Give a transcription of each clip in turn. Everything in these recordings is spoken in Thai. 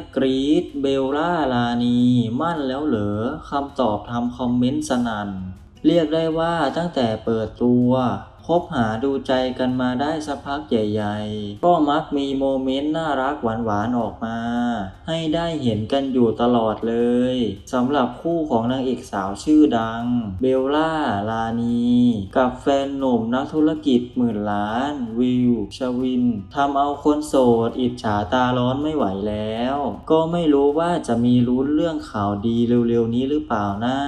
บกรีดเบลล่าลานีมั่นแล้วเหรอคำตอบทำคอมเมนต์สนั่น เรียกได้ว่าตั้งแต่เปิดตัว คบหาดูใจกันมาได้สักพักใหญ่ๆ ก็มักมีโมเมนต์น่ารักหวานๆออกมา ให้ได้เห็นกันอยู่ตลอดเลยสำหรับคู่ของนางเอกสาวชื่อดัง เบลล่า ลานี กับแฟนหนุ่มนักธุรกิจหมื่นล้าน วิว ชวินทำเอาคนโสด อิจฉาตาร้อนไม่ไหวแล้ว ก็ไม่รู้ว่าจะมีลุ้นเรื่องข่าวดีเร็วๆนี้หรือเปล่านะ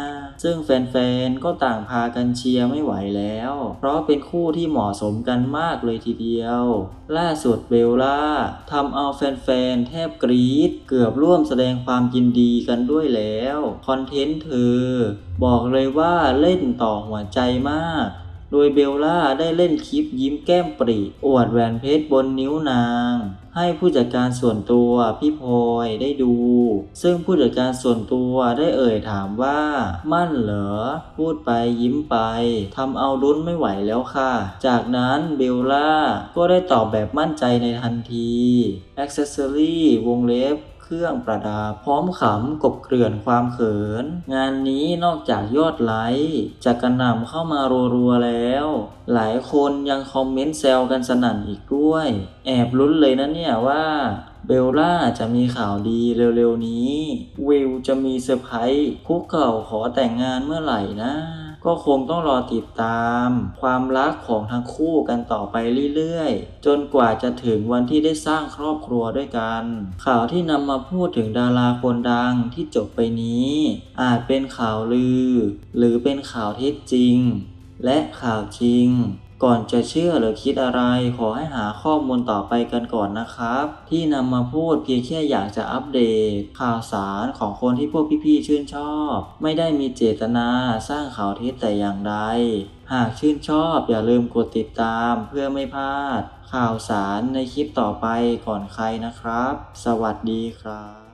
ซึ่งแฟนๆก็ต่างพากันเชียร์ไม่ไหวแล้ว เพราะเป็นคู่ที่เหมาะสมกันมากเลยทีเดียว ล่าสุดเบลล่าทำเอาแฟนๆ แทบกรี๊ดเกือบร่วมแสดงความยินดีกันด้วยแล้ว คอนเทนต์เธอ บอกเลยว่าเล่นต่อหัวใจมาก โดยเบลล่าได้เล่นคลิปยิ้มแก้มปริอวดแหวนเพชรบนนิ้วนาง ให้ผู้จัดการส่วนตัวพี่พลอยได้ดู ซึ่งผู้จัดการส่วนตัวได้เอ่ยถามว่า มั่นเหรอ พูดไปยิ้มไปทำเอาลุ้นไม่ไหวแล้วค่ะ จากนั้นเบลล่าก็ได้ตอบแบบมั่นใจในทันที Accessory วงเล็บ เครื่องประดับพร้อมขำกบเกลื่อนความเขิน งานนี้นอกจากยอดไลค์จะกระหน่ำเข้ามารัวๆแล้ว หลายคนยังคอมเมนต์แซวกันสนั่นอีกด้วย แอบลุ้นเลยนะเนี่ยว่าเบลล่าจะมีข่าวดีเร็วๆนี้ วิวจะมีเซอร์ไพรส์คุกเข่าขอแต่งงานเมื่อไหร่นะ ก็คงต้องรอติดตาม ความรักของทั้งคู่กันต่อไปเรื่อยๆ จนกว่าจะถึงวันที่ได้สร้างครอบครัวด้วยกัน ข่าวที่นำมาพูดถึงดาราคนดังที่จบไปนี้ อาจเป็นข่าวลือ หรือเป็นข่าวเท็จจริง และข่าวจริงก่อนจะเชื่อหรือคิดอะไร ขอให้หาข้อมูลต่อไปกันก่อนนะครับ ที่นำมาพูดเพียงแค่อยากจะอัปเดต ข่าวสารของคนที่พวกพี่ๆชื่นชอบ ไม่ได้มีเจตนาสร้างข่าวเท็จแต่อย่างใด หากชื่นชอบอย่าลืมกดติดตามเพื่อไม่พลาด ข่าวสารในคลิปต่อไปก่อนใครนะครับ สวัสดีครับ